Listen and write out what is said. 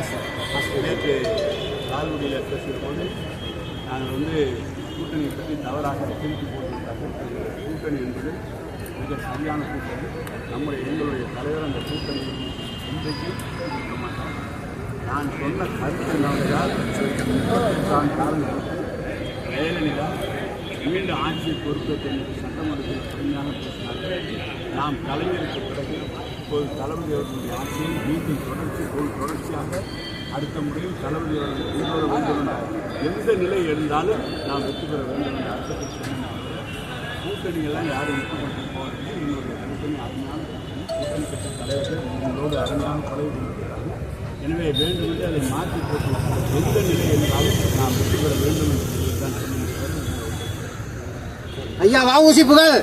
நேற்று லால்குடியில் பேசுகிற நாங்கள் வந்து கூட்டணியை பற்றி தவறாக திருப்பி போட்டிருக்கார்கள் கூட்டணி என்பது மிக சரியான கூட்டணி. நம்முடைய எங்களுடைய தலைவர் அந்த கூட்டணி இன்றைக்கு இருக்க மாட்டார். நான் சொன்ன கருத்து என்னவென்றால் தான் காரணம் ஜெயலலிதா மீண்டும் ஆட்சியை பொறுப்பேற்று சட்டமன்றத்தில் கடுமையாக பேசினார்கள். நாம் கலைஞருக்கு பிறகு இப்போது தளபதி அவர்களுடைய ஆட்சியை மீண்டும் தொடர்ச்சி போல் தொடர்ச்சியாக அடுத்த முறையில் தளபதி அவர்கள் கொண்டு வர வேண்டும் என்ற எந்த நிலை இருந்தாலும் நாம் வெற்றி பெற வேண்டும் என்ற அர்த்தத்தை சொன்னாங்க கூட்டணிகள்லாம் யாரும் விட்டு கொடுத்து போவதில்லை. எங்களுடைய கூட்டணி அருமையான கூட்டணி. கட்சி தலைவர்கள் எங்களோடு அருமையான பழகி கொண்டிருக்கிறார்கள் எனவே வேண்டுமென்று அதை மாற்றி போட்டு எந்த நிலை இருந்தாலும் நாம் வெற்றி பெற வேண்டும் என்று தான் சொன்னேன். ஐயா வாவூசி புகழ்.